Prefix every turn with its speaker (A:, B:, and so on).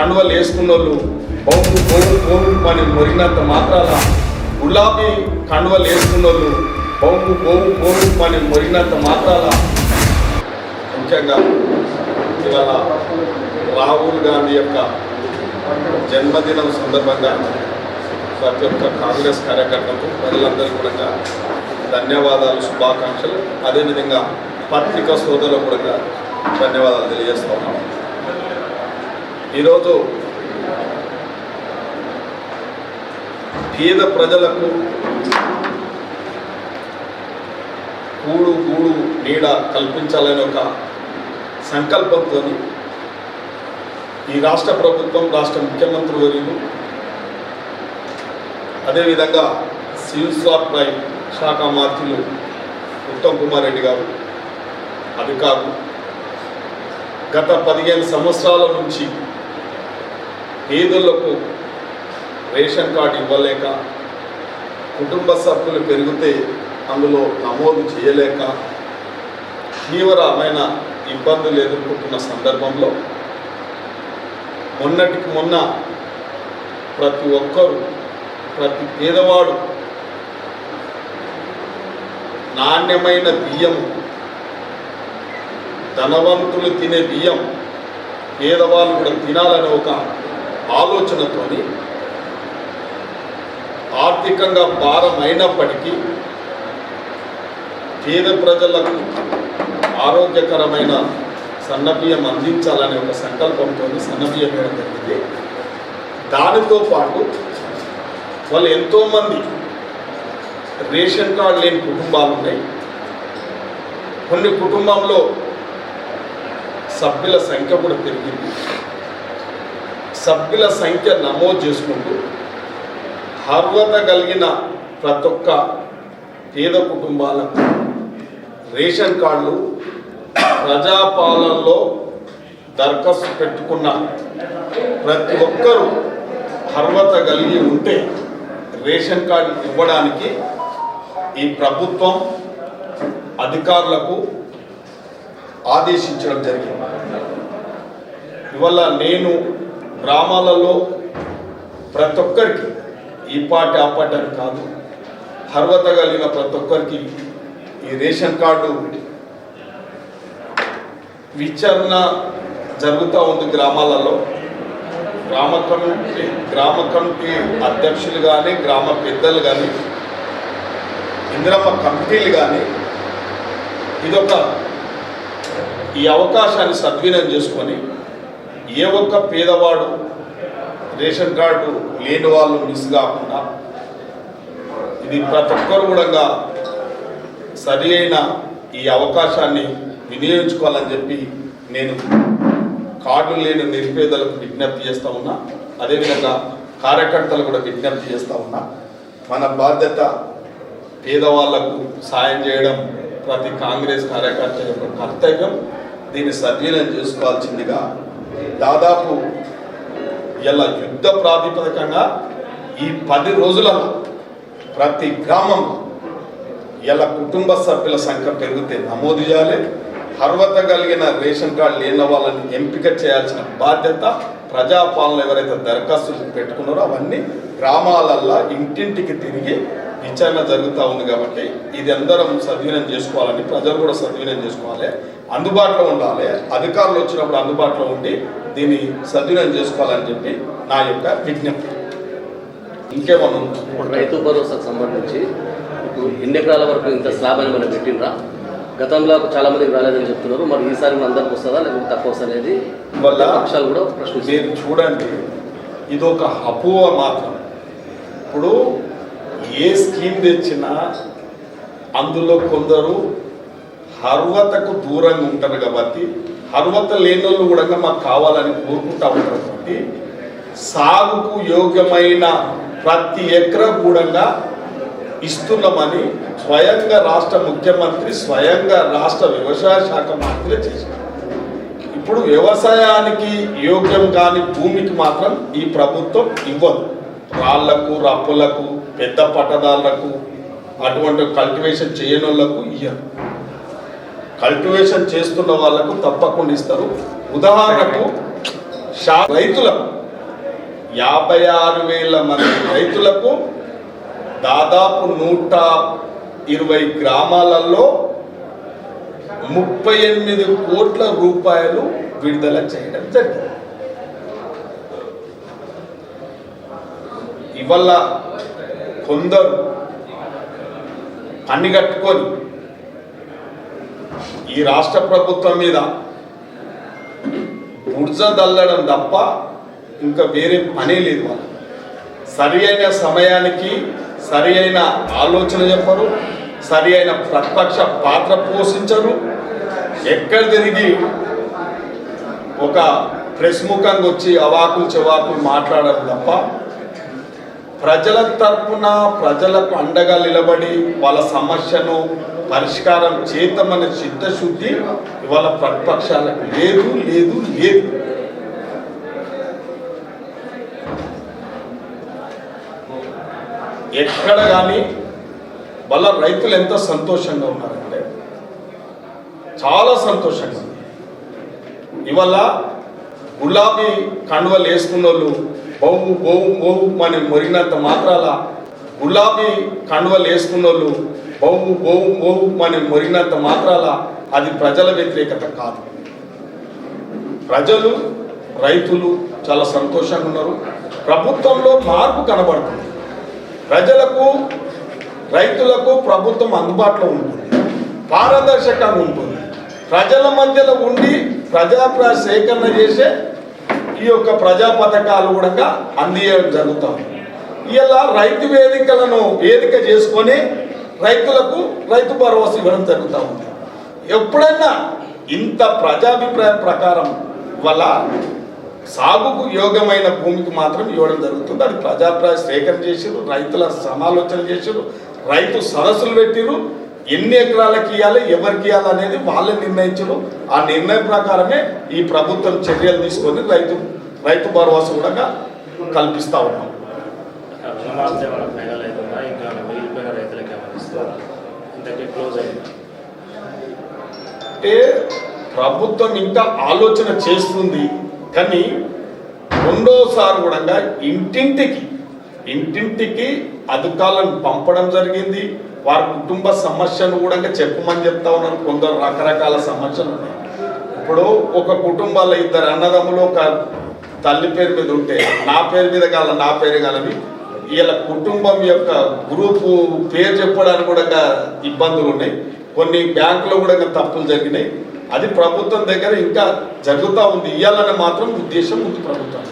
A: కండువలు వేసుకున్న వాళ్ళు బౌంపు బౌంపు బౌంపు పని మొరిగినంత మాత్రాన గులాబీ కండువలు వేసుకున్న వాళ్ళు బౌంపు బౌంపు బౌంపు పని మొరిగినంత మాత్రాన ముఖ్యంగా ఇవాళ రాహుల్ గాంధీ యొక్క జన్మదినం సందర్భంగా ప్రతి ఒక్క కాంగ్రెస్ కార్యకర్తలకు ప్రజలందరూ కూడా ధన్యవాదాలు శుభాకాంక్షలు. అదేవిధంగా పత్రికా సోదరులకు కూడా ధన్యవాదాలు తెలియజేస్తా ఉన్నాం. ఈరోజు పేద ప్రజలకు కూడు గూడు నీడ కల్పించాలనే ఒక సంకల్పంతో ఈ రాష్ట్ర ప్రభుత్వం రాష్ట్ర ముఖ్యమంత్రి వర్యులు అదేవిధంగా సివిల్ సప్లై శాఖ మంత్రులు ఉత్తమ్ కుమార్ రెడ్డి గారు అధికారులు గత పదిహేను సంవత్సరాల నుంచి పేదలకు రేషన్ కార్డు ఇవ్వలేక కుటుంబ సభ్యులు పెరిగితే అందులో నమోదు చేయలేక తీవ్రమైన ఇబ్బందులు ఎదుర్కొంటున్న సందర్భంలో మొన్నటికి మొన్న ప్రతి ఒక్కరూ ప్రతి పేదవాడు నాణ్యమైన బియ్యం ధనవంతులు తినే బియ్యం పేదవాళ్ళు కూడా తినాలని ఒక ఆలోచనతోని ఆర్థికంగా భారమైనప్పటికీ పేద ప్రజలకు ఆరోగ్యకరమైన సన్నబియ్యం అందించాలనే ఒక సంకల్పంతో సన్నబియ్యం వేయడం జరిగింది. దానితో పాటు వాళ్ళు ఎంతోమంది రేషన్ కార్డు లేని కుటుంబాలు ఉన్నాయి కొన్ని కుటుంబంలో సభ్యుల సంఖ్య కూడా పెరిగింది. సభ్యుల సంఖ్య నమోదు చేసుకుంటూ అర్హత కలిగిన ప్రతి ఒక్క పేద కుటుంబాలకు రేషన్ కార్డులు ప్రజాపాలనలో దరఖాస్తు పెట్టుకున్న ప్రతి ఒక్కరూ అర్హత కలిగి ఉంటే రేషన్ కార్డు ఇవ్వడానికి ఈ ప్రభుత్వం అధికారులకు ఆదేశించడం జరిగింది. ఇవల్ల నేను గ్రామాలలో ప్రతి ఒక్కరికి ఈ పార్టీ ఆ పార్టీ అని కాదు అర్హత కలిగిన ప్రతి ఒక్కరికి ఈ రేషన్ కార్డు విచారణ జరుగుతూ ఉంది గ్రామాలలో. గ్రామ కమిటీ గ్రామ కమిటీ అధ్యక్షులు కానీ గ్రామ పెద్దలు కానీ ఇందిరమ్మ కమిటీలు కానీ ఇదొక ఈ అవకాశాన్ని సద్వినియోగం చేసుకొని ఏ ఒక్క పేదవాడు రేషన్ కార్డు లేని వాళ్ళు మిస్ కాకుండా ఇది ప్రతి ఒక్కరు కూడా సరి అయిన ఈ అవకాశాన్ని వినియోగించుకోవాలని చెప్పి నేను కార్డు లేని నిరుపేదలకు విజ్ఞప్తి చేస్తూ ఉన్నా. అదేవిధంగా కార్యకర్తలు కూడా విజ్ఞప్తి చేస్తూ ఉన్నా. మన బాధ్యత పేదవాళ్ళకు సాయం చేయడం ప్రతి కాంగ్రెస్ కార్యకర్త యొక్క కర్తవ్యం. దీన్ని సద్వినియోగం చేసుకోవాల్సిందిగా దాదాపు ఇలా యుద్ధ ప్రాతిపదికంగా ఈ పది రోజులలో ప్రతి గ్రామం ఇలా కుటుంబ సభ్యుల సంఖ్య పెరిగితే నమోదు చేయాలి. అర్హత కలిగిన రేషన్ కార్డు లేని వాళ్ళని ఎంపిక చేయాల్సిన బాధ్యత ప్రజాపాలన ఎవరైతే దరఖాస్తులు పెట్టుకున్నారో అవన్నీ గ్రామాలల్లో ఇంటింటికి తిరిగి విచారణ జరుగుతూ ఉంది కాబట్టి ఇది అందరం సద్వినియోగం చేసుకోవాలని ప్రజలు కూడా సద్వినియోగం చేసుకోవాలి. అందుబాటులో ఉండాలి. అధికారులు వచ్చినప్పుడు అందుబాటులో ఉండి దీన్ని సద్వినియోగం చేసుకోవాలని చెప్పి నా యొక్క విజ్ఞప్తి. ఇంకేమన్నా?
B: రైతు భరోసాకు సంబంధించి ఇప్పుడు ఎన్ని ఎకరాల వరకు ఇంత స్లాబ్ అని మనం పెట్టినరా గతంలో చాలా మందికి రాలేదని చెప్తున్నారు. మరి ఈసారి కూడా అందరికి వస్తుందా? లేకపోతే తక్కువ వస్తుందా అనేది
A: వల్ల
B: పక్షాలు కూడా ప్రశ్నిస్తారు
A: మీరు చూడండి. ఇది ఒక అపోహ మాత్రం. ఇప్పుడు ఏ స్కీమ్ తెచ్చినా అందులో కొందరు హర్వతకు దూరంగా ఉంటారు కాబట్టి హర్వత లేని వాళ్ళు కూడా మాకు కావాలని కోరుకుంటా ఉంటారు కాబట్టి సాగుకు యోగ్యమైన ప్రతి ఎకరా కూడా ఇస్తున్నామని స్వయంగా రాష్ట్ర ముఖ్యమంత్రి స్వయంగా రాష్ట్ర వ్యవసాయ శాఖ మంత్రి చేశారు. ఇప్పుడు వ్యవసాయానికి యోగ్యం కాని భూమికి మాత్రం ఈ ప్రభుత్వం ఇవ్వదు. రాళ్ళకు రప్పులకు పెద్ద పట్టదారులకు అటువంటి కల్టివేషన్ చేయని వాళ్ళకు ఇయ్యరు. కల్టివేషన్ చేస్తున్న వాళ్ళకు తప్పకుండా ఇస్తారు. ఉదాహరణకు షా రైతులకు యాభై ఆరు వేల మంది రైతులకు దాదాపు నూట ఇరవై గ్రామాలలో ముప్పై ఎనిమిది కోట్ల రూపాయలు విడుదల చేయడం జరిగింది. ఇవల్ల కొందరు పని కట్టుకొని ఈ రాష్ట్ర ప్రభుత్వం మీద బుర్జ దల్లడం తప్ప ఇంకా వేరే పనే లేదు వాళ్ళు సరి అయిన సమయానికి సరి అయిన ఆలోచన చెప్పరు సరి అయిన ప్రతిపక్ష పాత్ర పోషించరు. ఎక్కడ తిరిగి ఒక ప్రెస్ ముఖంగా వచ్చి అవాకులు చెవాకులు మాట్లాడడం తప్ప ప్రజల తరపున ప్రజలకు అండగా నిలబడి వాళ్ళ సమస్యను పరిష్కారం చేతమనే చిత్తశుద్ధి ఇవాళ ప్రతిపక్షాలకు లేదు లేదు లేదు. ఎక్కడ కానీ వాళ్ళ రైతులు ఎంత సంతోషంగా ఉన్నారంటే చాలా సంతోషంగా ఇవాళ గులాబీ కండువలు వేసుకున్న వాళ్ళు బౌ బౌ బౌ అని మొరిగినంత మాత్రాల గులాబీ కండువలు వేసుకున్న వాళ్ళు బౌ బౌ బౌ అని మొరిగినంత మాత్రాల అది ప్రజల వ్యతిరేకత కాదు. ప్రజలు రైతులు చాలా సంతోషంగా ఉన్నారు. ప్రభుత్వంలో మార్పు కనబడుతుంది. ప్రజలకు రైతులకు ప్రభుత్వం అందుబాటులో ఉంటుంది. పారదర్శకంగా ఉంటుంది. ప్రజల మధ్యలో ఉండి ప్రజా సేకరణ చేసే ఈ యొక్క ప్రజా పథకాలు కూడా అందియడం జరుగుతుంది. ఇలా రైతు వేదికలను వేదిక చేసుకొని రైతులకు రైతు భరోసా ఇవ్వడం జరుగుతూ ఉంది ఎప్పుడైనా ఇంత ప్రజాభిప్రాయం ప్రకారం వల్ల సాగుకు యోగమైన భూమికి మాత్రం ఇవ్వడం జరుగుతుంది. అది ప్రజాభిప్రాయ సేకరణ చేసారు రైతుల సమాలోచన చేసిరు రైతు సదస్సులు పెట్టిరు ఎన్ని ఎకరాలకు ఇవ్వాలి ఎవరికి ఇవ్వాలి అనేది వాళ్ళే నిర్ణయించరు. ఆ నిర్ణయం ప్రకారమే ఈ ప్రభుత్వం చర్యలు తీసుకొని రైతు రైతు భరోసా కూడా కల్పిస్తూ ఉన్నాం. అంటే ప్రభుత్వం ఇంకా ఆలోచన చేస్తుంది కానీ రెండోసారి కూడా ఇంటింటికి ఇంటింటికి అధికారులను పంపడం జరిగింది. వారి కుటుంబ సమస్యను కూడా చెప్పమని చెప్తా ఉన్నారు కొందరు రకరకాల సమస్యలు ఉన్నాయి. ఇప్పుడు ఒక కుటుంబాల్లో ఇద్దరు అన్నదమ్ములు ఒక తల్లి పేరు మీద ఉంటే నా పేరు మీద కాల నా పేరు కాలవి వీళ్ళ కుటుంబం యొక్క గ్రూపు పేరు చెప్పడానికి కూడా ఇబ్బందులు ఉన్నాయి. కొన్ని బ్యాంకులో కూడా తప్పులు జరిగినాయి. అది ప్రభుత్వం దగ్గర ఇంకా జరుగుతూ ఉంది. ఇవ్వాలని మాత్రం ఉద్దేశం ఉంది ప్రభుత్వం.